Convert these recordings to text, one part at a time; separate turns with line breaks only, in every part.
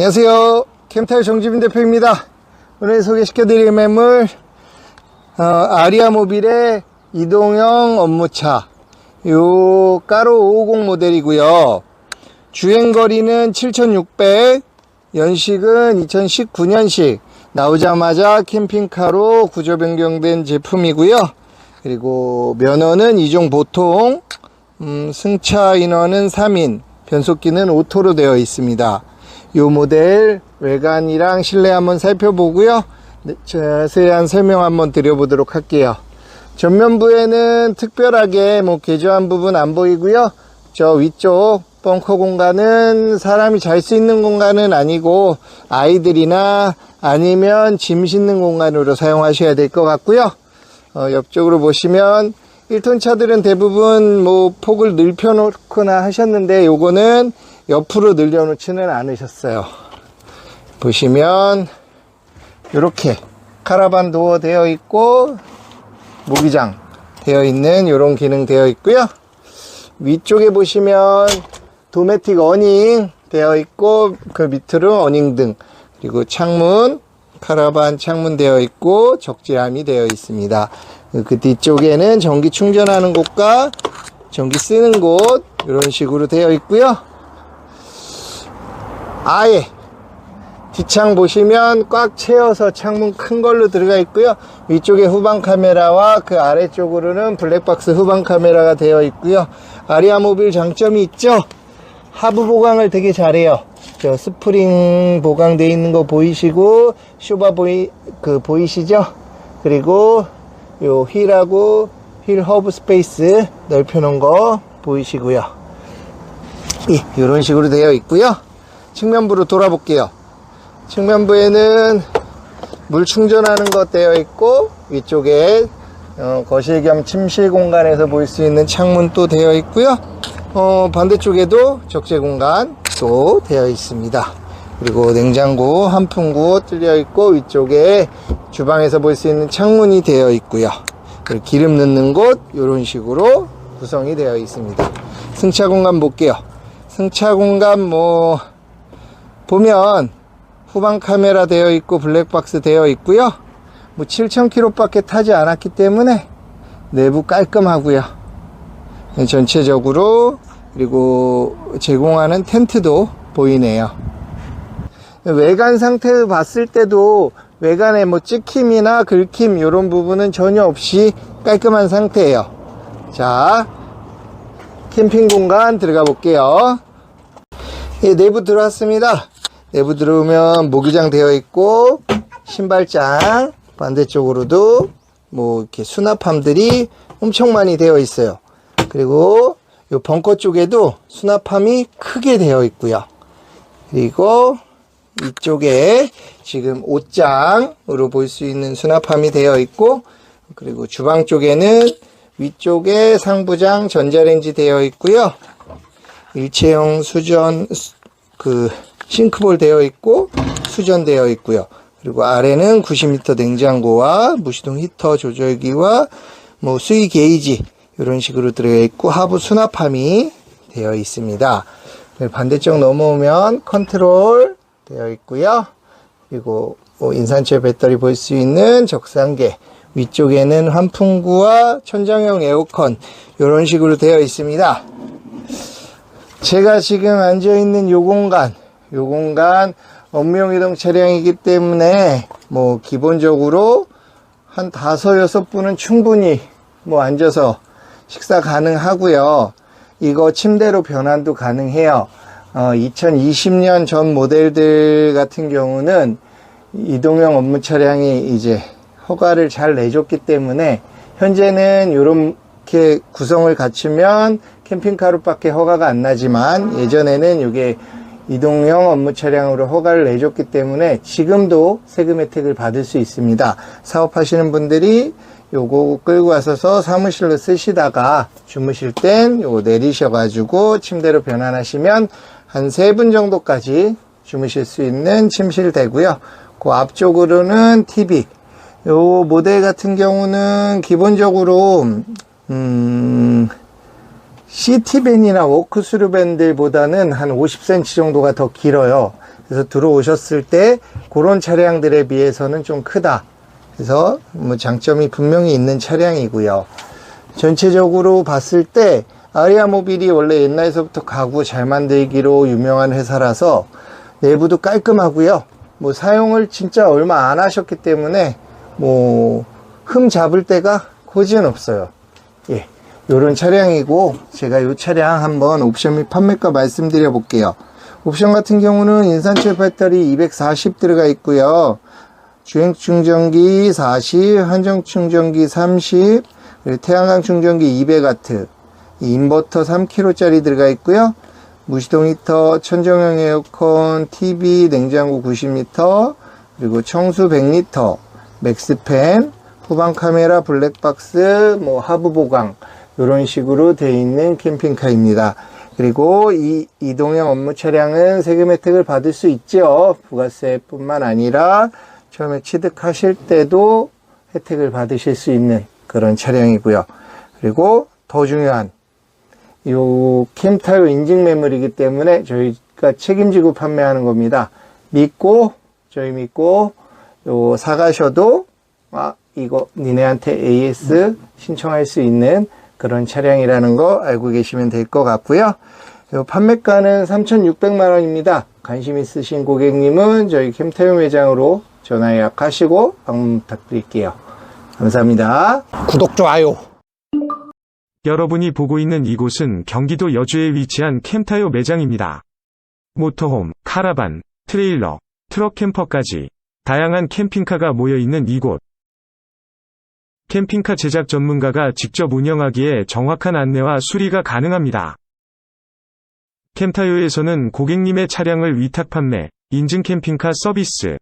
안녕하세요. 캠타일 정지빈 대표입니다. 오늘 소개시켜드릴 매물, 어, 아리아 모빌의 이동형 업무차. 요, 까로 550 모델이고요 주행거리는 7,600, 연식은 2019년식. 나오자마자 캠핑카로 구조 변경된 제품이고요 그리고 면허는 이종 보통, 음, 승차 인원은 3인, 변속기는 오토로 되어 있습니다. 요 모델 외관이랑 실내 한번 살펴보고요. 네, 자세한 설명 한번 드려보도록 할게요. 전면부에는 특별하게 뭐 개조한 부분 안 보이고요. 저 위쪽 벙커 공간은 사람이 잘 수 있는 공간은 아니고 아이들이나 아니면 짐 싣는 공간으로 사용하셔야 될 것 같고요. 어, 옆쪽으로 보시면 1톤 차들은 대부분 뭐 폭을 넓혀 놓거나 하셨는데 요거는 옆으로 늘려 놓지는 않으셨어요. 보시면 이렇게 카라반 도어 되어 있고 모기장 되어 있는 이런 기능 되어 있고요. 위쪽에 보시면 도메틱 어닝 되어 있고 그 밑으로 어닝 등 그리고 창문 카라반 창문 되어 있고 적재함이 되어 있습니다. 그 뒤쪽에는 전기 충전하는 곳과 전기 쓰는 곳 이런 식으로 되어 있고요. 아예 뒷창 보시면 꽉 채워서 창문 큰 걸로 들어가 있고요. 위쪽에 후방 카메라와 그 아래쪽으로는 블랙박스 후방 카메라가 되어 있고요. 아리아 모빌 장점이 있죠. 하부 보강을 되게 잘해요. 저 스프링 보강되어 있는 거 보이시고 쇼바 보이 그 보이시죠? 그리고 요 휠하고 휠 허브 스페이스 넓혀 놓은 거 보이시고요. 예, 이런 식으로 되어 있고요. 측면부로 돌아볼게요. 측면부에는 물 충전하는 것 되어 있고 위쪽에 어, 거실 겸 침실 공간에서 볼 수 있는 창문 또 되어 있고요. 어, 반대쪽에도 적재 공간 또 되어 있습니다. 그리고 냉장고, 한풍구 뚫려 있고 위쪽에 주방에서 볼 수 있는 창문이 되어 있고요. 그리고 기름 넣는 곳 이런 식으로 구성이 되어 있습니다. 승차 공간 볼게요. 승차 공간 뭐 보면 후방 카메라 되어 있고 블랙박스 되어 있고요. 뭐 7,000km밖에 타지 않았기 때문에 내부 깔끔하고요. 전체적으로 그리고 제공하는 텐트도 보이네요. 외관 상태 봤을 때도 외관에 뭐 찍힘이나 긁힘 이런 부분은 전혀 없이 깔끔한 상태예요. 자, 캠핑 공간 들어가 볼게요. 예, 내부 들어왔습니다. 내부 들어오면 모기장 되어 있고 신발장 반대쪽으로도 뭐 이렇게 수납함들이 엄청 많이 되어 있어요. 그리고 요 벙커 쪽에도 수납함이 크게 되어 있고요. 그리고 이쪽에 지금 옷장으로 볼 수 있는 수납함이 되어 있고 그리고 주방 쪽에는 위쪽에 상부장 전자레인지 되어 있고요. 일체형 수전 그 싱크볼 되어 있고 수전되어 있고요. 그리고 아래는 90m 냉장고와 무시동 히터 조절기와 뭐 수위 게이지 이런 식으로 들어가 있고 하부 수납함이 되어 있습니다. 반대쪽 넘어오면 컨트롤 되어 있고요. 그리고 뭐 인산철 배터리 볼 수 있는 적상계 위쪽에는 환풍구와 천장형 에어컨 이런 식으로 되어 있습니다. 제가 지금 앉아 있는 요 공간 요 공간 업무용 이동 차량이기 때문에 뭐 기본적으로 한 다섯 여섯 분은 충분히 뭐 앉아서 식사 가능하고요. 이거 침대로 변환도 가능해요. 어, 2020년 전 모델들 같은 경우는 이동형 업무 차량이 이제 허가를 잘 내줬기 때문에 현재는 이렇게 구성을 갖추면 캠핑카로 밖에 허가가 안 나지만 예전에는 이게 이동형 업무 차량으로 허가를 내줬기 때문에 지금도 세금 혜택을 받을 수 있습니다. 사업하시는 분들이 요거 끌고 와서서 사무실로 쓰시다가 주무실 땐 요거 내리셔가지고 침대로 변환하시면 한 세 분 정도까지 주무실 수 있는 침실 되고요. 그 앞쪽으로는 TV. 요 모델 같은 경우는 기본적으로 음 시티밴이나 워크스루 밴들보다는 한 50cm 정도가 더 길어요. 그래서 들어오셨을 때 그런 차량들에 비해서는 좀 크다. 그래서 뭐 장점이 분명히 있는 차량이고요. 전체적으로 봤을 때 아리아 모빌이 원래 옛날에서부터 가구 잘 만들기로 유명한 회사라서 내부도 깔끔하고요. 뭐 사용을 진짜 얼마 안 하셨기 때문에 뭐 흠 잡을 데가 거지는 없어요. 예. 요런 차량이고 제가 요 차량 한번 옵션 및 판매가 말씀드려 볼게요. 옵션 같은 경우는 인산철 배터리 240 들어가 있고요. 주행 충전기 40, 한정 충전기 30, 그리고 태양광 충전기 200W, 인버터 3kg짜리 들어가 있고요. 무시동 히터, 천정형 에어컨, TV, 냉장고 90리터, 그리고 청수 100리터, 맥스팬, 후방 카메라, 블랙박스, 뭐 하부 보강 이런 식으로 되어 있는 캠핑카입니다. 그리고 이 이동형 업무 차량은 세금 혜택을 받을 수 있죠. 부가세뿐만 아니라 처음에 취득하실 때도 혜택을 받으실 수 있는 그런 차량이고요. 그리고 더 중요한 요 캠타요 인증 매물이기 때문에 저희가 책임지고 판매하는 겁니다. 믿고 저희 믿고 요 사가셔도 아 이거 니네한테 AS 신청할 수 있는 그런 차량이라는 거 알고 계시면 될 것 같고요. 요 판매가는 3,600만 원입니다. 관심 있으신 고객님은 저희 캠타요 매장으로 전화 예약하시고 방문 부탁드릴게요. 감사합니다. 구독 좋아요.
여러분이 보고 있는 이곳은 경기도 여주에 위치한 캠타요 매장입니다. 모터홈, 카라반, 트레일러, 트럭 캠퍼까지 다양한 캠핑카가 모여 있는 이곳. 캠핑카 제작 전문가가 직접 운영하기에 정확한 안내와 수리가 가능합니다. 캠타요에서는 고객님의 차량을 위탁 판매, 인증 캠핑카 서비스,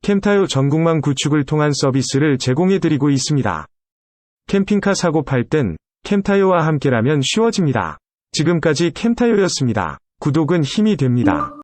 캠타요 전국망 구축을 통한 서비스를 제공해 드리고 있습니다. 캠핑카 사고 팔 땐 캠타요와 함께라면 쉬워집니다. 지금까지 캠타요였습니다. 구독은 힘이 됩니다.